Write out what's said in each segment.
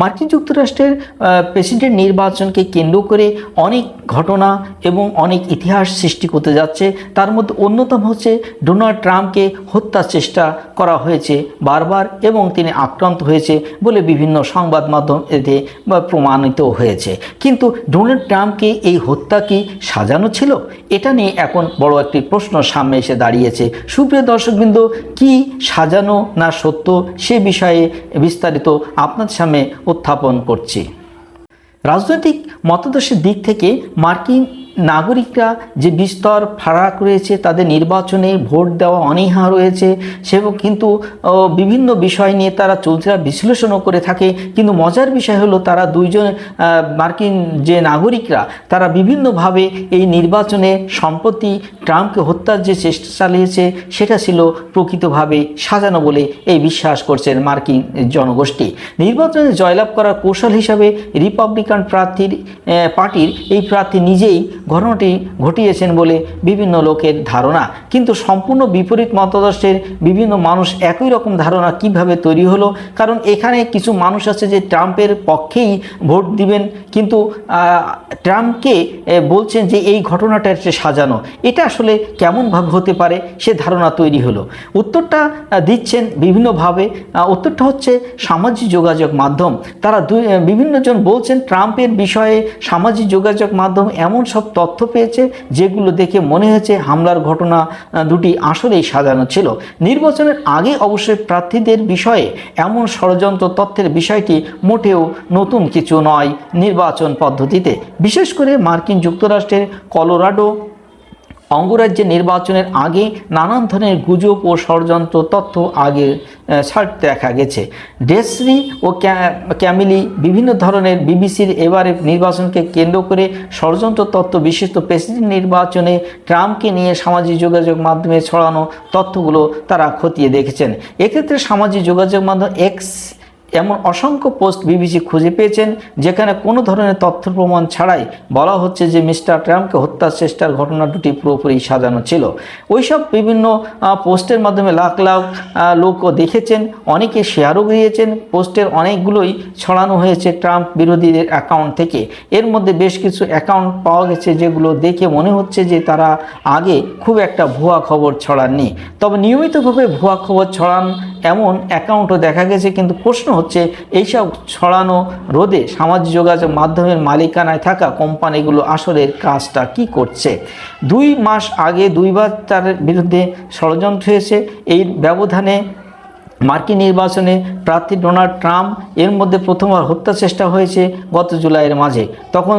মার্কিন যুক্তরাষ্ট্রের প্রেসিডেন্ট নির্বাচনকে কেন্দ্র করে অনেক ঘটনা এবং অনেক ইতিহাস সৃষ্টি করতে যাচ্ছে। তার মধ্যে অন্যতম হচ্ছে ডোনাল্ড ট্রাম্পকে হত্যার চেষ্টা করা হয়েছে বারবার এবং তিনি আক্রান্ত হয়েছে বলে বিভিন্ন সংবাদ মাধ্যম এতে প্রমাণিত হয়েছে। কিন্তু ডোনাল্ড ট্রাম্পকে এই হত্যা কি সাজানো ছিল? এটা নিয়ে এখন বড় একটি প্রশ্ন সামনে এসে দাঁড়িয়েছে। সুপ্রিয় দর্শকবৃন্দ, কি সাজানো না সত্য সে বিষয়ে বিস্তারিত আপনার সামনে উত্থাপন করছে। রাজনৈতিক মতাদর্শের দিক থেকে মার্কিন নাগরিকরা যে বিস্তর ফারাক রয়েছে, তাদের নির্বাচনে ভোট দেওয়া অনীহা রয়েছে, সে কিন্তু বিভিন্ন বিষয় নিয়ে তারা চলতিরা বিশ্লেষণও করে থাকে। কিন্তু মজার বিষয় হলো, তারা দুইজন মার্কিন যে নাগরিকরা, তারা বিভিন্নভাবে এই নির্বাচনে সম্প্রতি ট্রাম্পকে হত্যার যে চেষ্টা চালিয়েছে, সেটা ছিল প্রকৃতভাবে সাজানো বলে এই বিশ্বাস করছেন মার্কিন জনগোষ্ঠী। নির্বাচনে জয়লাভ করার কৌশল হিসাবে রিপাবলিকান প্রার্থীর পার্টির এই প্রার্থী নিজেই ঘটনাটি ঘটিয়েছেন বলে বিভিন্ন লোকের ধারণা। কিন্তু সম্পূর্ণ বিপরীত মতাদর্শের বিভিন্ন মানুষ একই রকম ধারণা কীভাবে তৈরি হলো? কারণ এখানে কিছু মানুষ আছে যে ট্রাম্পের পক্ষেই ভোট দিবেন, কিন্তু ট্রাম্পকে বলছেন যে এই ঘটনাটা হচ্ছে সাজানো, এটা আসলে কেমনভাবে হতে পারে? সে ধারণা তৈরি হলো। উত্তরটা দিচ্ছেন বিভিন্নভাবে। উত্তরটা হচ্ছে সামাজিক যোগাযোগ মাধ্যম। তারা দুই বিভিন্নজন বলছেন ট্রাম্পের বিষয়ে সামাজিক যোগাযোগ মাধ্যম এমন সব তথ্য পেয়েছে, যেগুলো দেখে মনে হয়েছে হামলার ঘটনা দুটি আসলেই সাজানো ছিল। নির্বাচনের আগে অবশ্যই প্রার্থীদের বিষয়ে এমন ষড়যন্ত্র তথ্যের বিষয়টি মোটেও নতুন কিছু নয় নির্বাচন পদ্ধতিতে। বিশেষ করে মার্কিন যুক্তরাষ্ট্রের কলোরাডো অঙ্গরাজ্যের নির্বাচনের আগে নানান ধরনের গুজব ও ষড়যন্ত্র তথ্য আগে ছাড়তে দেখা গেছে। ডেসরি ও ক্যামিলি বিভিন্ন ধরনের বিবিসির এবারে নির্বাচনকে কেন্দ্র করে ষড়যন্ত্র তত্ত্ব বিশিষ্ট প্রেসিডেন্ট নির্বাচনে ট্রাম্পকে নিয়ে সামাজিক যোগাযোগ মাধ্যমে ছড়ানো তথ্যগুলো তারা খতিয়ে দেখেছেন। এক্ষেত্রে সামাজিক যোগাযোগ মাধ্যম এক্স এমন অসংখ্য পোস্ট বিবিসি খুঁজে পেয়েছেন, যেখানে কোনো ধরনের তথ্য প্রমাণ ছাড়াই বলা হচ্ছে যে মিস্টার ট্রাম্পকে হত্যার চেষ্টার ঘটনা দুটি পুরোপুরি সাজানো ছিল। ওইসব বিভিন্ন পোস্টের মাধ্যমে লাখ লাখ লোকও দেখেছেন, অনেকে শেয়ারও দিয়েছেন পোস্টের অনেকগুলোই ছড়ানো হয়েছে ট্রাম্প বিরোধীদের অ্যাকাউন্ট থেকে। এর মধ্যে বেশ কিছু অ্যাকাউন্ট পাওয়া গেছে, যেগুলো দেখে মনে হচ্ছে যে তারা আগে খুব একটা ভুয়া খবর ছড়াননি। তবে নিয়মিতভাবে ভুয়া খবর ছড়ান এমন অ্যাকাউন্টও দেখা গেছে, কিন্তু প্রশ্ন হচ্ছে, এইসব ছড়ানো রোধে সামাজিক যোগাযোগ মাধ্যমের মালিকানায় থাকা কোম্পানিগুলো আসলে কাজটা কি করছে? দুই মাস আগে দুইবার তার বিরুদ্ধে ষড়যন্ত্র হয়েছে এই ব্যবধানে মার্কিন নির্বাচনে প্রার্থী ডোনাল্ড ট্রাম্প এর মধ্যে প্রথমবার হত্যা চেষ্টা হয়েছে গত জুলাইয়ের মাঝে। তখন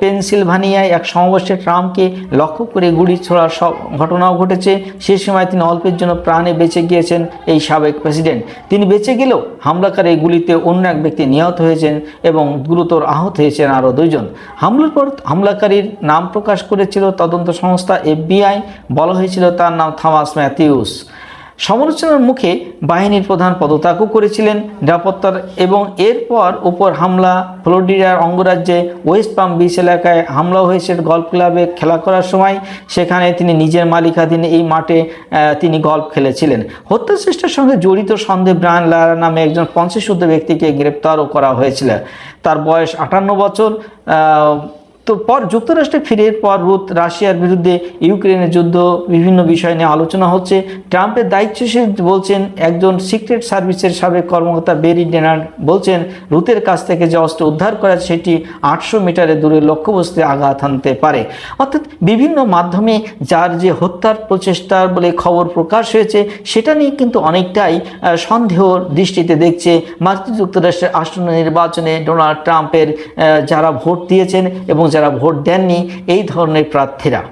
পেনসিলভানিয়ায় এক সমাবেশে ট্রাম্পকে লক্ষ্য করে গুলি ছোড়ার সব ঘটনাও ঘটেছে। সে সময় তিনি অল্পের জন্য প্রাণে বেঁচে গিয়েছেন এই সাবেক প্রেসিডেন্ট। তিনি বেঁচে গেলেও হামলাকারী গুলিতে অন্য এক ব্যক্তি নিহত হয়েছেন এবং গুরুতর আহত হয়েছেন আরও দুইজন। হামলার পর হামলাকারীর নাম প্রকাশ করেছিল তদন্ত সংস্থা এফবিআই। বলা হয়েছিল তার নাম থামাস ম্যাথিউস। সমালোচনার মুখে বাহিনীর প্রধান পদত্যাগও করেছিলেন নিরাপত্তার এবং এরপর উপর হামলা, ফ্লোরিডার অঙ্গরাজ্যে ওয়েস্ট পাম বিচ এলাকায় হামলা হয়েছে গল্ফ ক্লাবে খেলা করার সময়। সেখানে তিনি নিজের মালিকাধীন এই মাঠে তিনি গল্ফ খেলেছিলেন। হত্যা চেষ্টার সঙ্গে জড়িত সন্দেহ ব্রায়ান লারা নামে একজন পঞ্চাশুদ্ধ ব্যক্তিকে গ্রেপ্তারও করা হয়েছিল। তার বয়স আটান্ন বছর তো পর যুক্তরাষ্ট্রে ফিরে পর রুত রাশিয়ার বিরুদ্ধে ইউক্রেনের যুদ্ধ, বিভিন্ন বিষয় নিয়ে আলোচনা হচ্ছে। ট্রাম্পের দায়িত্বশীল বলছেন, একজন সিক্রেট সার্ভিসের সাবেক কর্মকর্তা বেরি ডেনার্ড বলছেন, রুতের কাছ থেকে যে অস্ত্র উদ্ধার করা সেটি আটশো মিটারে দূরে লক্ষ্যবস্তুতে আঘাত হানতে পারে। অর্থাৎ বিভিন্ন মাধ্যমে যার যে হত্যার প্রচেষ্টার বলে খবর প্রকাশ হয়েছে, সেটা নিয়ে কিন্তু অনেকটাই সন্দেহর দৃষ্টিতে দেখছে মার্কিন যুক্তরাষ্ট্রের আসন্ন নির্বাচনে ডোনাল্ড ট্রাম্পের যারা ভোট দিয়েছেন এবং যারা ভোট দেননি এই ধরনের প্রার্থীরা।